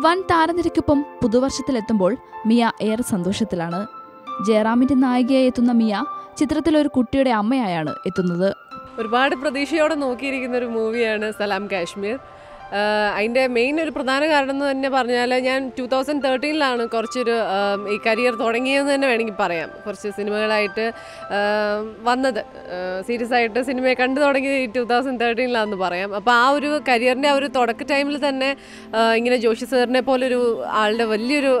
വൻ താരനിരക്കൊപ്പം പുതുവർഷത്തിലെത്തുമ്പോൾ മിയ ഏറെ സന്തോഷത്തിലാണ്. ജയറാമിന്റെ നായികയായി എത്തുന്ന മിയ ചിത്രത്തിൽ ഒരു കുട്ടിയുടെ അമ്മയായാണ് എത്തുന്നത്. ഒരുപാട് പ്രതീക്ഷയോടെ നോക്കിയിരിക്കുന്ന ഒരു മൂവിയാണ് സലാം കാശ്മീർ. അതിന്റെ മെയിൻ ഒരു പ്രധാന കാരണം എന്ന് തന്നെ പറഞ്ഞാൽ ഞാൻ ടു തൗസൻഡ് തേർട്ടീനിലാണ് കുറച്ചൊരു ഈ കരിയർ തുടങ്ങിയതെന്ന് തന്നെ വേണമെങ്കിൽ പറയാം. കുറച്ച് സിനിമകളായിട്ട് വന്നത്. സീരിയസ് ആയിട്ട് സിനിമയെ കണ്ടു തുടങ്ങിയത് ഈ ടു തൗസൻഡ് തേർട്ടീനിലാണെന്ന് പറയാം. അപ്പോൾ ആ ഒരു കരിയറിന്റെ ആ ഒരു തുടക്ക ടൈമിൽ തന്നെ ഇങ്ങനെ ജോഷി സാറിനെ പോലൊരു ആളുടെ വലിയൊരു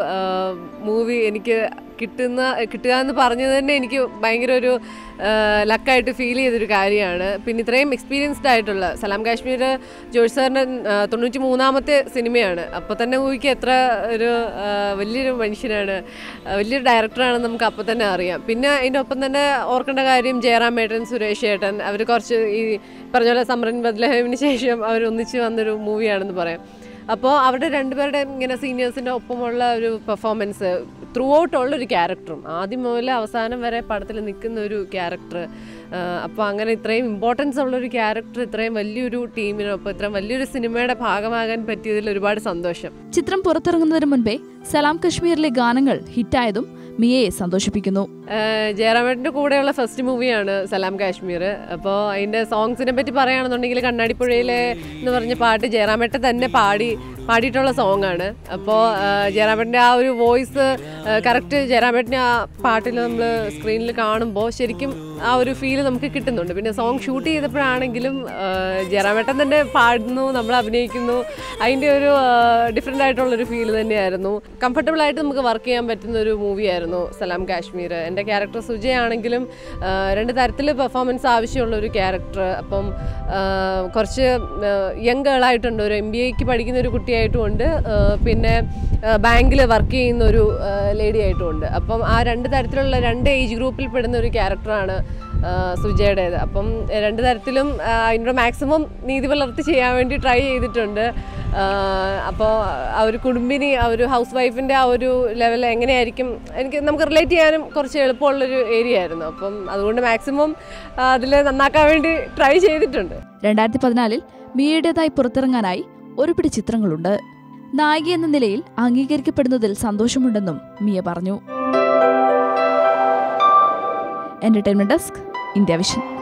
മൂവി എനിക്ക് കിട്ടുന്ന കിട്ടുക എന്ന് പറഞ്ഞത് തന്നെ എനിക്ക് ഭയങ്കര ഒരു ലക്കായിട്ട് ഫീൽ ചെയ്തൊരു കാര്യമാണ്. പിന്നെ ഇത്രയും എക്സ്പീരിയൻസ്ഡ് ആയിട്ടുള്ള സലാം കാശ്മീർ ജോഷ് സാറിന്റെ തൊണ്ണൂറ്റി മൂന്നാമത്തെ സിനിമയാണ്. അപ്പോൾ തന്നെ ഊഹിക്ക് എത്ര ഒരു വലിയൊരു മനുഷ്യനാണ്. വലിയൊരു ഡയറക്ടറാണെന്ന് നമുക്ക് അപ്പോൾ തന്നെ അറിയാം. പിന്നെ അതിന്റെ ഒപ്പം തന്നെ ഓർക്കേണ്ട കാര്യം ജയറാം ഏട്ടൻ സുരേഷ് ഏട്ടൻ അവർ കുറച്ച് ഈ പറഞ്ഞ പോലെ സമരൻ ബദ്ലഹേമിന് ശേഷം അവർ ഒന്നിച്ച് വന്നൊരു മൂവിയാണെന്ന് പറയാം. അപ്പോൾ അവരുടെ രണ്ടുപേരുടെ ഇങ്ങനെ സീനിയേഴ്സിന്റെ ഒപ്പമുള്ള ഒരു പെർഫോമൻസ് ത്രൂ ഔട്ട് ഉള്ള ഒരു ക്യാരക്ടറും ആദ്യം മുതൽ അവസാനം വരെ പടത്തിൽ നിൽക്കുന്ന ഒരു ക്യാരക്ടർ അപ്പോൾ അങ്ങനെ ഇത്രയും ഇമ്പോർട്ടൻസ് ഉള്ളൊരു ക്യാരക്ടർ ഇത്രയും വലിയൊരു ടീമിനൊപ്പം ഇത്രയും വലിയൊരു സിനിമയുടെ ഭാഗമാകാൻ പറ്റിയതിൽ ഒരുപാട് സന്തോഷം. ചിത്രം പുറത്തിറങ്ങുന്നതിന് മുൻപേ സലാം കശ്മീരിലെ ഗാനങ്ങൾ ഹിറ്റായതും മിയയെ സന്തോഷിപ്പിക്കുന്നു. ജയറാമേട്ടിന്റെ ജയറാമേട്ടന്റെ കൂടെയുള്ള ഫസ്റ്റ് മൂവിയാണ് സലാം കാശ്മീർ. അപ്പോൾ അതിന്റെ സോങ്സിനെ പറ്റി പറയുകയാണെന്നുണ്ടെങ്കിൽ കണ്ണാടിപ്പുഴയിലെ എന്ന് പറഞ്ഞ പാട്ട് ജയറാമേട്ടൻ തന്നെ പാടി പാടിയിട്ടുള്ള സോങ്ങാണ് അപ്പോൾ ജയറാമേട്ടന്റെ ആ ഒരു വോയിസ് കറക്റ്റ് ജയറാമേട്ടന്റെ ആ പാട്ടിൽ നമ്മൾ സ്ക്രീനിൽ കാണുമ്പോൾ ശരിക്കും ആ ഒരു ഫീൽ നമുക്ക് കിട്ടുന്നുണ്ട്. പിന്നെ സോങ് ഷൂട്ട് ചെയ്തപ്പോഴാണെങ്കിലും ജയറാമേട്ടൻ തന്നെ പാടുന്നു നമ്മൾ അഭിനയിക്കുന്നു. അതിന്റെ ഒരു ഡിഫറെന്റ് ആയിട്ടുള്ളൊരു ഫീൽ തന്നെയായിരുന്നു. കംഫർട്ടബിളായിട്ട് നമുക്ക് വർക്ക് ചെയ്യാൻ പറ്റുന്ന ഒരു മൂവിയായിരുന്നു സലാം കാശ്മീർ. എന്റെ ക്യാരക്ടർ സുജയാണെങ്കിലും രണ്ട് തരത്തിൽ പെർഫോമൻസ് ആവശ്യമുള്ള ഒരു ക്യാരക്ടർ അപ്പം കുറച്ച് യങ് ഗേളായിട്ടുണ്ട് ഒരു എം ബി എക്ക് പഠിക്കുന്ന ഒരു കുട്ടിയായിട്ടും ഉണ്ട് പിന്നെ ബാങ്കിൽ വർക്ക് ചെയ്യുന്ന ഒരു ലേഡി ആയിട്ടുമുണ്ട്. അപ്പം ആ രണ്ട് തരത്തിലുള്ള രണ്ട് ഏജ് ഗ്രൂപ്പിൽ പെടുന്ന ഒരു ക്യാരക്ടറാണ് സുജയുടേത്. അപ്പം രണ്ട് തരത്തിലും അതിനോട് മാക്സിമം നീതി പുലർത്തി ചെയ്യാൻ വേണ്ടി ട്രൈ ചെയ്തിട്ടുണ്ട്. അപ്പോൾ ആ ഒരു കുടുംബിനി ആ ഒരു ഹൗസ് വൈഫിന്റെ ആ ഒരു ലെവൽ എങ്ങനെയായിരിക്കും? എനിക്ക് നമുക്ക് റിലേറ്റ് ചെയ്യാനും കുറച്ച് എളുപ്പമുള്ളൊരു ഏരിയ ആയിരുന്നു. അപ്പം അതുകൊണ്ട് മാക്സിമം അതിൽ നന്നാക്കാൻ വേണ്ടി ട്രൈ ചെയ്തിട്ടുണ്ട്. രണ്ടായിരത്തി പതിനാലിൽ മീഡിയതായി പുറത്തിറങ്ങാനായി ഒരു പിടി ചിത്രങ്ങളുണ്ട്. നായിക എന്ന നിലയിൽ അംഗീകരിക്കപ്പെടുന്നതിൽ സന്തോഷമുണ്ടെന്നും മിയ പറഞ്ഞു. Entertainment desk India vision